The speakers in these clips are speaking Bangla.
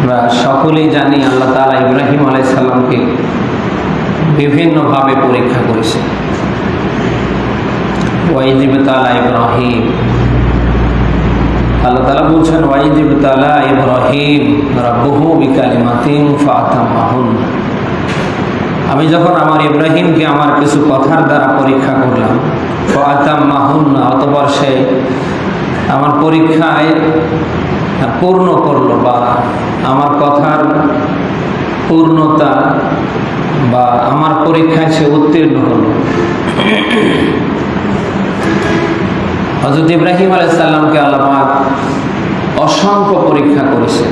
আমরা সকলেই জানি আল্লাহ তালা ইব্রাহিম আলাইসাল্লামকে বিভিন্নভাবে পরীক্ষা করেছে। ওয়াইজিব ইব্রাহিম। আল্লাহ তালা বলছেন ফাতামাহুন। আমি যখন আমার ইব্রাহিমকে আমার কিছু কথার দ্বারা পরীক্ষা করলাম ফাতাম মাহুন অতবার সে আমার পরীক্ষায় পূর্ণ করল বা আমার কথার পূর্ণতা বা আমার পরীক্ষায় সে উত্তীর্ণ হলো। হজরত ইব্রাহিম আলাইসাল্লামকে আল্লাহ অসংখ্য পরীক্ষা করেছেন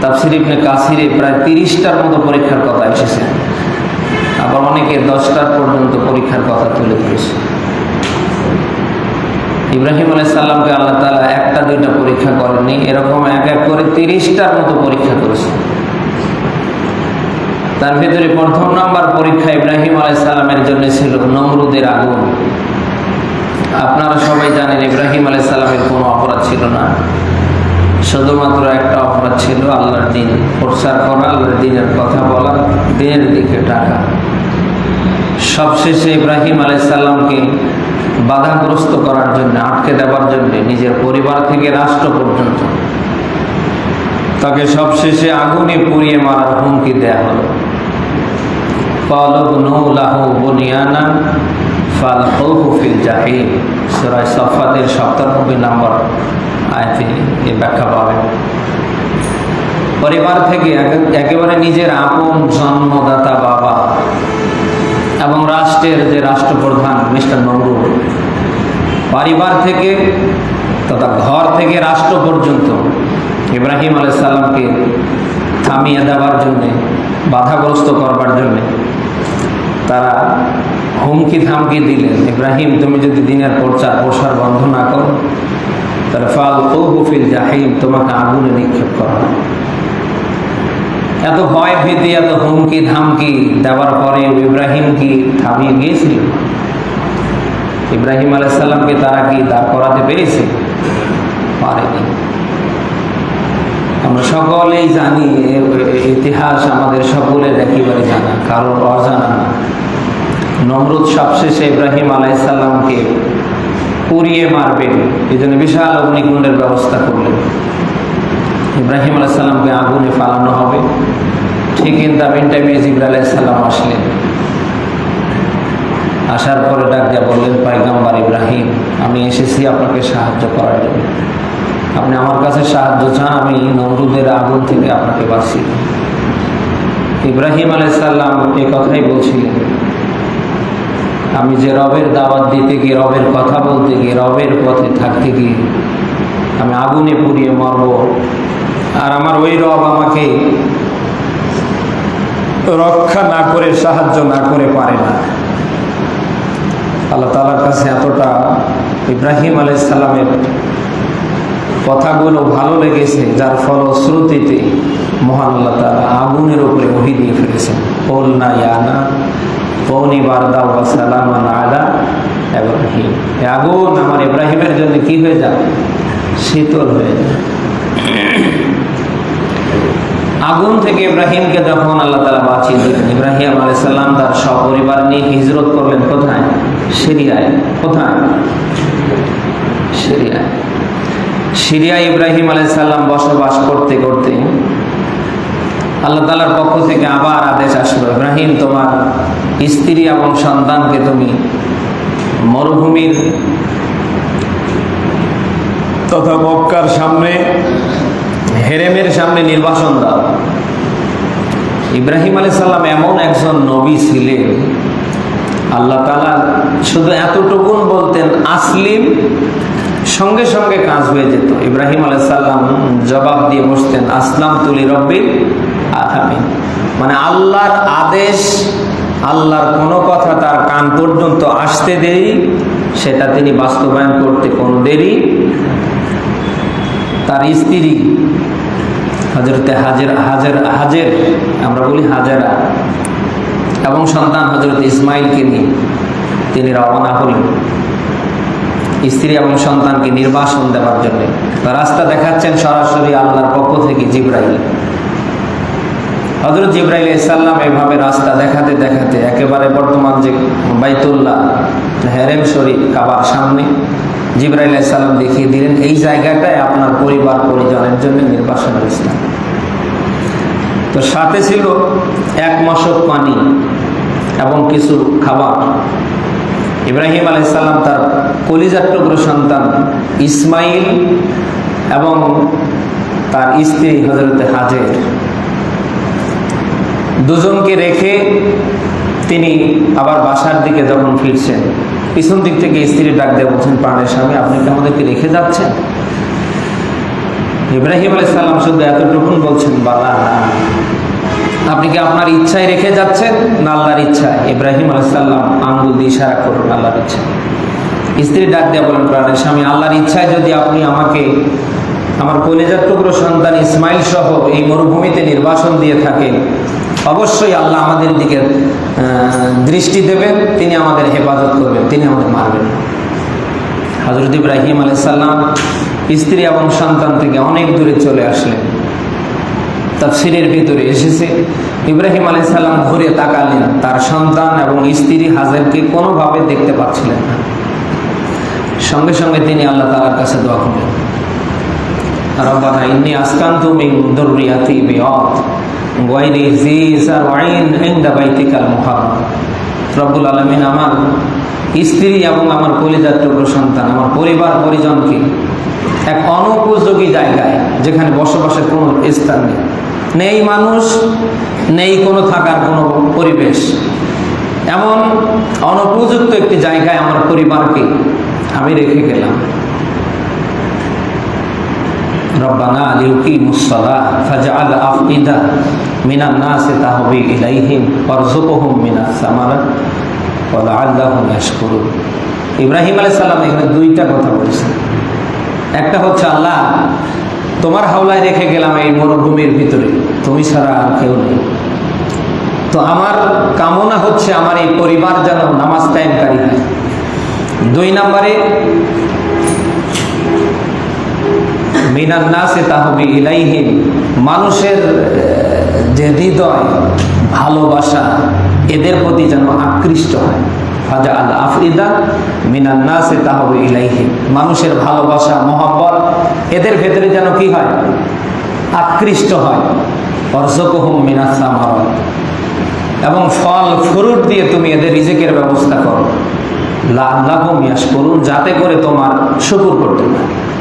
তাফসির ইবনে কাসিরে প্রায় তিরিশটার মতো পরীক্ষার কথা এসেছে। আবার অনেকে দশটার পর্যন্ত পরীক্ষার কথা তুলে ধরেছে ইব্রাহিম আলাইসাল্লামকে আল্লাহ তালা একটা দুইটা পরীক্ষা করেননি। এরকম এক এক করে তিরিশটার মতো পরীক্ষা করেছে। তার ভিতরে প্রথম নাম্বার পরীক্ষা ইব্রাহিম আলাইসাল্লামের জন্য ছিল নমরুদের আগুন। আপনারা সবাই জানেন ইব্রাহিম আলাইসাল্লামের কোনো অপরাধ ছিল না। শুধুমাত্র একটা অপরাধ ছিল আল্লাহর দিন। প্রচার করা, আল্লাহর দিনের কথা বলা, দিনের দিকে টাকা সবশেষে ইব্রাহিম আলাইসাল্লামকে বাধাগ্রস্ত করার জন্য, আটকে দেওয়ার জন্য, নিজের পরিবার থেকে রাষ্ট্র পর্যন্ত তাকে সবশেষে আগুনে পুড়িয়ে মারার হুমকি দেয়া হলো। ব্যাখ্যা পাবেন। পরিবার থেকে একেবারে নিজের আপন জন্মদাতা বাবা এবং রাষ্ট্রের যে রাষ্ট্রপ্রধান মিস্টার নমরুল পরিবার থেকে তথা ঘর থেকে রাষ্ট্র পর্যন্ত ইব্রাহিম আলাইসাল্লামকে থামিয়ে দেওয়ার জন্যে, বাধাগ্রস্ত করবার জন্যে তারা হুমকি থামকি দিলেন, ইব্রাহিম, তুমি যদি দিনের প্রচার প্রসার বন্ধ না করো, তাহলে ফাল কৌফিল জাহিম, তোমাকে আগুনে নিক্ষেপ করা। এত ভয়, ভীতি, এত হুমকি, ধামকি দেওয়ার পরে ইব্রাহিম কি থামিয়ে গিয়েছিল? ইব্রাহিম আলাইসাল্লামকে তারা কি দাঁড় করাতে পেরেছে? পারেনি। আমরা সকলেই জানি ইতিহাস আমাদের সকলের একেবারে জানা, কারোর অজানা না। নমরুদ সবশেষে ইব্রাহিম আলাইসাল্লামকে পুড়িয়ে মারবেন এই জন্য বিশাল অগ্নিকুণ্ডের ব্যবস্থা করলেন। ইব্রাহিম আলাইসাল্লামকে আগুনে ফালানো হবে। ঠিক ইন দ্য মিন টাইমে জিব্রা আলাইসাল্লাম আসলেন। আসার পরে ডাক দিয়া বললেন পাইগাম্বার ইব্রাহিম, আমি এসেছি আপনাকে সাহায্য করার জন্য। আপনি আমার কাছে সাহায্য চান, আমি নমরুদের আগুন থেকে আপনাকে বাঁচি ইব্রাহিম আলাইসাল্লাম এ কথাই বলছিলেন। আমি যে রবের দাওয়াত দিতে গিয়ে, রবের কথা বলতে গিয়ে, রবের পথে থাকতে গিয়ে, আমি আগুনে পুড়িয়ে মরব। আর আমার ওই রব আমাকে রক্ষা না করে, সাহায্য না করে পারে না। আল্লাহ তালার কাছে এতটা ইব্রাহিম আলাইসাল্লামের কথাগুলো ভালো লেগেছে, যার ফলশ্রুতিতে মহান আল্লাহ তালা আগুনের উপরে ওহি দিয়ে ফেলেছেন। ওল না ইয়ানা কৌনি বারদা ওয়া সালামান আলা ইব্রাহিম। এই আগুন আমার ইব্রাহিমের জন্য কি হয়ে যায় শীতল হয়ে যায় আগুন থেকে ইব্রাহিমকে যখন আল্লাহ তালা বাঁচিয়ে দিলেন, ইব্রাহিম আলাইসাল্লাম তার সপরিবার নিয়ে হিজরত করলেন কোথায়? সিরিয়ায়। কোথায়? সিরিয়ায়। সিরিয়ায় ইব্রাহিম আলাইসাল্লাম বসবাস করতে করতে আল্লাহ তালার পক্ষ থেকে আবার আদেশ আসলো, ইব্রাহিম, তোমার স্ত্রী এবং সন্তানকে তুমি মরুভূমির তথা মক্কার সামনে হেরেমের সামনে নির্বাসন দাও। ইব্রাহিম আলী সাল্লাম এমন একজন নবী ছিলেন, আল্লাহ তালা শুধু এতটুকুন বলতেন, আসলিম সঙ্গে সঙ্গে কাজ হয়ে যেত। ইব্রাহিম আলাইসাল্লাম জবাব দিয়ে বসতেন আসলাম তুলি রব্বির আলামিন মানে আল্লাহর আদেশ, আল্লাহর কোনো কথা তার কান পর্যন্ত আসতে দেরি, সেটা তিনি বাস্তবায়ন করতে কোনো দেরি তার স্ত্রী হজরতে হাজের হাজের হাজের, আমরা বলি হাজেরা, এবং সন্তান হজরত ইসমাইলকে নিয়ে তিনি রওনা হলেন। স্ত্রী এবং সন্তানকে নির্বাসন দেওয়ার জন্য। রাস্তা দেখাচ্ছেন সরাসরি আল্লাহর পক্ষ থেকে জিব্রাইল। হজরত জিব্রাইল ইসাল্লাম এভাবে রাস্তা দেখাতে দেখাতে একেবারে বর্তমান যে বাইতুল্লাহ হেরেম শরীফ কাবার সামনে জিব্রাইল ইসাল্লাম দেখিয়ে দিলেন, এই জায়গাটায় আপনার পরিবার, পরিজনের জন্য নির্বাসন স্থান। তো সাথে ছিল এক মশক পানি এবং কিছু খাবার। ইব্রাহিম আলাইসাল্লাম তার কলিজার টুকরো সন্তান ইসমাইল এবং তার স্ত্রী হজরতে হাজের। দুজনকে রেখে তিনি আবার বাসার দিকে যখন ফিরছেন, পিছন দিক থেকে স্ত্রী ডাক দিয়ে বলছেন প্রাণের স্বামী, আপনি কি আমাদেরকে রেখে যাচ্ছেন? ইব্রাহিম আলাইসাল্লাম শুধু এতটুকুন বলছেন বাবা আপনি কি আপনার ইচ্ছায় রেখে যাচ্ছেন? না, আল্লাহর ইচ্ছায়। ইব্রাহিম আলাইসাল্লাম আঙ্গুল দিয়ে ইশারা করুন আল্লাহর ইচ্ছা স্ত্রী ডাক দিয়ে বলেন প্রাণের স্বামী, আল্লাহর ইচ্ছায় যদি আপনি আমাকে, আমার কলেজার টুকরো সন্তান ইসমাইল সহ এই মরুভূমিতে নির্বাসন দিয়ে থাকেন অবশ্যই আল্লাহ আমাদের দিকে দৃষ্টি দেবেন তিনি আমাদের হেফাজত করবেন, তিনি আমাদের মারবেন। হজরত ইব্রাহিম আলাইসাল্লাম স্ত্রী এবং সন্তান থেকে অনেক দূরে চলে আসলেন। তাফসিরের ভিতরে এসেছে, ইব্রাহিম আলাইসাল্লাম ঘুরে তাকালেন, তার সন্তান এবং স্ত্রী হাজারকে কোনোভাবে দেখতে পাচ্ছিলেন না। সঙ্গে সঙ্গে তিনি আল্লাহ তালার কাছে দোয়া করলেন। রব্বানা ইন্নি আসকান্তু মিন দুররিয়াতি বিআত গায়রি জি সারঈন ইনদা বাইতিকাল মুহাররম। রব্বুল আলামিন আমার স্ত্রী এবং আমার কলিজার সন্তান, আমার পরিবার পরিজনকে এক অনুপযোগী জায়গায় যেখানে বসবাসের কোনো স্থান নেই। নেই মানুষ, নেই কোনো থাকার কোনো পরিবেশ। এমন অনুপযুক্ত একটি জায়গায় আমার পরিবারকে আমি রেখে গেলাম। ربنا ليقيموا الصلاة فاجعل أفئدة من الناس تهوي إليهم وارزقهم من الثمرات ولعلهم يشكرون ইব্রাহিম আলাইহিস সালাম এখানে দুইটা কথা বলছেন একটা হচ্ছে আল্লাহ তোমার হাওলায় রেখে গেলাম এই মরুভূমির ভিতরে তুমি ছাড়া আর কেউ নেই তো আমার কামনা হচ্ছে আমার এই পরিবার যেন নামাজ কায়েমকারী হয় দুই নম্বরে মিনান নাসে তাহবি ইলাইহিম। মানুষের যে হৃদয়, ভালোবাসা, এদের প্রতি যেন আকৃষ্ট হয়। ফাজা আল আফরিদা মিনান নাসে তাহবি ইলাইহিম। মানুষের ভালোবাসা, মহব্বত, এদের ভেতরে যেন কি হয়? আকৃষ্ট হয়। অর্জকহুম মিনাস সামারত। এবং ফল, ফ্রুট দিয়ে তুমি এদের রিজেকের ব্যবস্থা করো। লাভ লাভ মিয়াস ইয়াশকুরুন, যাতে করে তোমার শুকুর করতে পারে।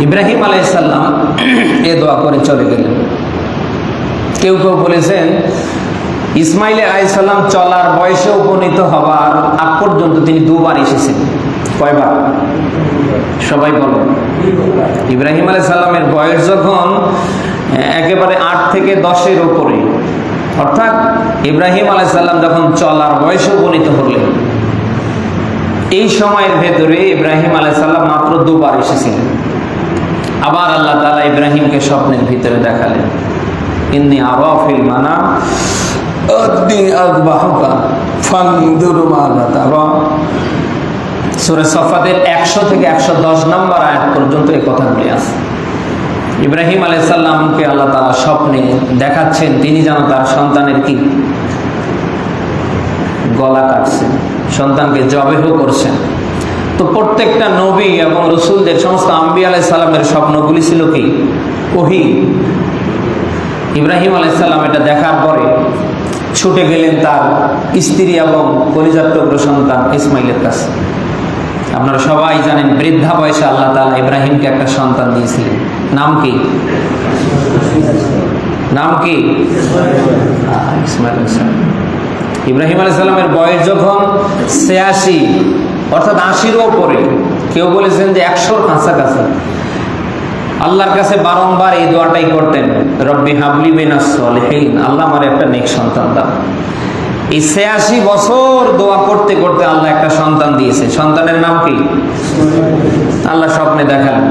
ইব্রাহিম আলাইসাল্লাম এ দোয়া করে চলে গেলেন। কেউ কেউ বলেছেন, ইসমাইল আলাইসাল্লাম চলার বয়সে উপনীত হওয়ার আগ পর্যন্ত তিনি দুবার এসেছেন। কয়বার? সবাই বলো। ইব্রাহিম আলাইসাল্লামের বয়স যখন একেবারে আট থেকে দশের ওপরে অর্থাৎ ইব্রাহিম আলাইসাল্লাম যখন চলার বয়সে উপনীত হলেন, এই সময়ের ভেতরে ইব্রাহিম আলাইসাল্লাম মাত্র দুবার এসেছিলেন। আবার আল্লাহ তালা ইব্রাহিমকে স্বপ্নের ভিতরে দেখালেন। ইন্নি আবাফিল মানা একশো থেকে একশো দশ নম্বর আয়াত পর্যন্ত এই কথাগুলি আছে। ইব্রাহিম আলাইসাল্লামকে আল্লাহ তালা স্বপ্নে দেখাচ্ছেন, তিনি যেন তার সন্তানের কি? গলা কাটছেন সন্তানকে জবেহ করছেন। তো প্রত্যেকটা নবী এবং রসুলদের সমস্ত আম্বি আলাই সালামের স্বপ্নগুলি ছিল কি? ওহি। ইব্রাহিম আলাইসাল্লাম এটা দেখার পরে ছুটে গেলেন তার স্ত্রী এবং টুকরো সন্তান ইসমাইলের কাছে। আপনারা সবাই জানেন বৃদ্ধা বয়সে আল্লাহ তালা ইব্রাহিমকে একটা সন্তান দিয়েছিলেন। নাম কি? নাম কি? ইসমাইল ইব্রাহিম আলাইসাল্লামের বয়স যখন ছিয়াশি অর্থাৎ আশির ওপরে কেউ বলেছেন যে একশোর কাছাকাছি। আল্লাহর কাছে বারংবার এই দোয়াটাই করতেন, রব্বি হাবলি বিনাস সলিহিন। আল্লাহ আমার একটা নেক সন্তান দাও এই ছিয়াশি বছর দোয়া করতে করতে আল্লাহ একটা সন্তান দিয়েছে। সন্তানের নাম কি? আল্লাহ স্বপ্নে দেখালেন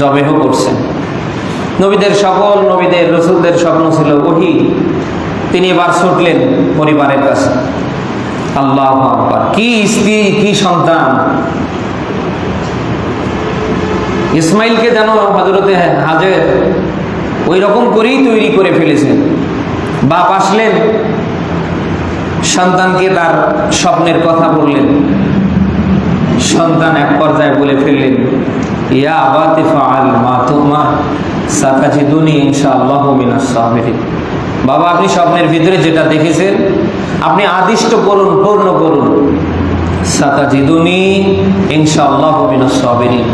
জবেহ করছেন নবীদের সকল, নবীদের রসুলদের স্বপ্ন ছিল ওহি। তিনি এবার ছুটলেন পরিবারের কাছে। আল্লাহ কি স্ত্রী, কি সন্তান? ইসমাইলকে যেন হজরতে হাজের ওই রকম করেই তৈরি করে ফেলেছেন বাপ আসলেন, সন্তানকে তার স্বপ্নের কথা বললেন। সন্তান এক পর্যায়ে বলে ফেললেন, ইয়া আবাতে ফাআল মা তোমার সাতাজিদুনি ইনশাআল্লাহ মিনাস বাবা, আপনি স্বপ্নের ভিতরে যেটা দেখেছেন, আপনি আদিষ্ট করুন, পূর্ণ করুন। সাতাজিদুনি ইনশাআল্লাহ মিনাস সাবিরিন।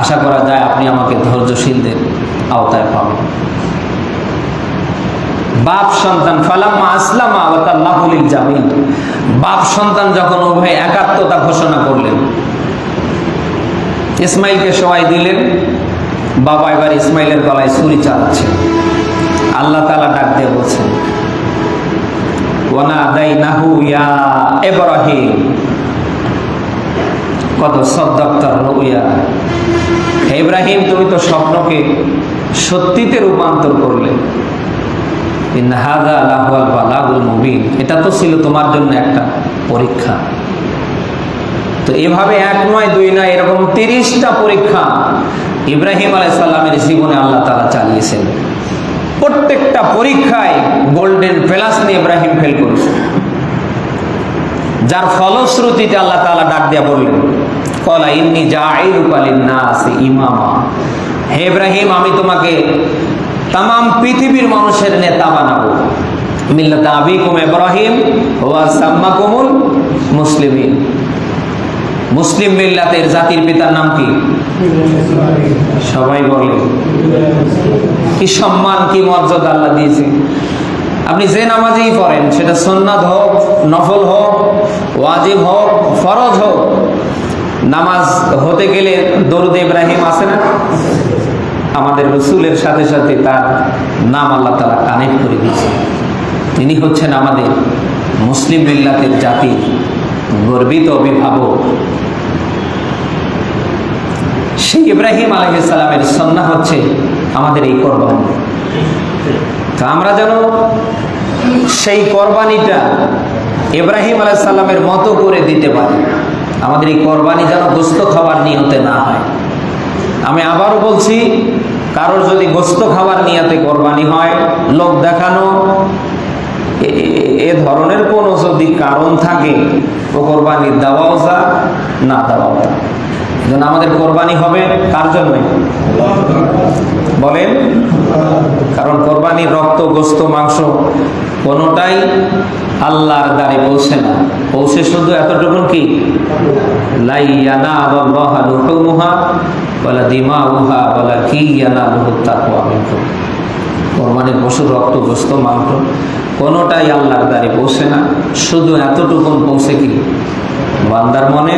আশা করা যায় আপনি আমাকে ধৈর্যশীলদের আওতায় পাবেন। বাপ, সন্তান, ফালাম্মা আসলামা ওয়াতাল্লাহুলিল জামিন বাপ, সন্তান যখন উভয় একাত্মতা ঘোষণা করলেন, ইসমাইলকে সবাই দিলেন বাবা এবার ইসমাইলের গলায় ছুরি চালাচ্ছে। আল্লাহ তালা ডাক দিয়ে এব্রাহিম কত তুমি তো স্বপ্নকে সত্যিতে রূপান্তর করলে। এটা তো ছিল তোমার জন্য একটা পরীক্ষা। তো এভাবে এক নয়, দুই নয়, এরকম তিরিশটা পরীক্ষা ইব্রাহিম আলাইসাল্লামের জীবনে আল্লাহ তালা চালিয়েছেন। প্রত্যেকটা পরীক্ষায় গোল্ডেন প্লাস নিয়ে ইব্রাহিম ফেল করেছে। যার ফলশ্রুতিতে আল্লাহ তাআলা ডাক দিয়া বললেন, কলা জাইরুকালিন নাস ইমামা। হে ইব্রাহিম, আমি তোমাকে তাম পৃথিবীর মানুষের নেতা বানাবো। মিল্লাত আবিকুম ইব্রাহিম ওয়া সাম্মাকুমুল মুসলিমিন। মুসলিম মিল্লাতের জাতির পিতার নাম কি? সবাই বলে। কি সম্মান, কি মর্যাদা আল্লাহ দিয়েছে। আপনি যে নামাজেই পড়েন, সেটা সন্ন্যাদ হোক, নফল হোক, ওয়াজিব হোক, ফরজ হোক, নামাজ হতে গেলে দরুদ ইব্রাহিম আছে না? আমাদের রসুলের সাথে সাথে তার নাম আল্লাহ তালা কানেক্ট করে দিয়েছে। তিনি হচ্ছেন আমাদের মুসলিম মিল্লাতের জাতির গর্বিত অভিভাবক। সেই ইব্রাহিম আলহিসাল্লামের সন্না হচ্ছে আমাদের এই কোরবানি। তো আমরা যেন সেই কোরবানিটা ইব্রাহিম আলাইসাল্লামের মতো করে দিতে পারি। আমাদের এই কোরবানি যেন গোস্ত খাবার নিয়তে না হয়। আমি আবারও বলছি, কারোর যদি গোস্ত খাবার নিয়তে কোরবানি হয়, লোক দেখানো এ- ধরনের কোনো যদি কারণ থাকে ও কোরবানি দেওয়াও যা, না দেওয়াও যা। যেন আমাদের কোরবানি হবে কার জন্য বলেন, কারণ কোরবানির রক্ত, গোস্ত, মাংস কোনোটাই আল্লাহর দ্বারে পৌঁছে না। পৌঁছে শুধু এতটুকুন কি? লাইয়ানা লুহুমুহা ওয়ালা দিমাউহা ওয়ালা কি কোরবানির পশুর রক্ত গোস্ত মাংস, কোনোটাই আল্লাহর দ্বারে পৌঁছে না। শুধু এতটুকুন পৌঁছে কি? বান্দার মনে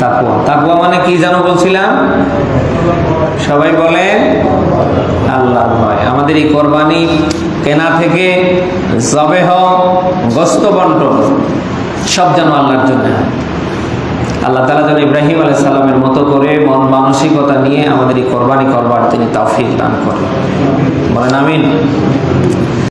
তাকুয়া তাকুয়া মানে কি যেন বলছিলাম? সবাই বলে আল্লাহর ভয়। আমাদের এই কোরবানি কেনা থেকে জবেহ, গোস্ত বন্টন, সব যেন আল্লাহর জন্য হয়। আল্লাহ তালা যেন ইব্রাহিম আলাই সাল্লামের মতো করে মন মানসিকতা নিয়ে আমাদের এই কোরবানি করবার তিনি তাফিক দান করেন। বলেন আমিন।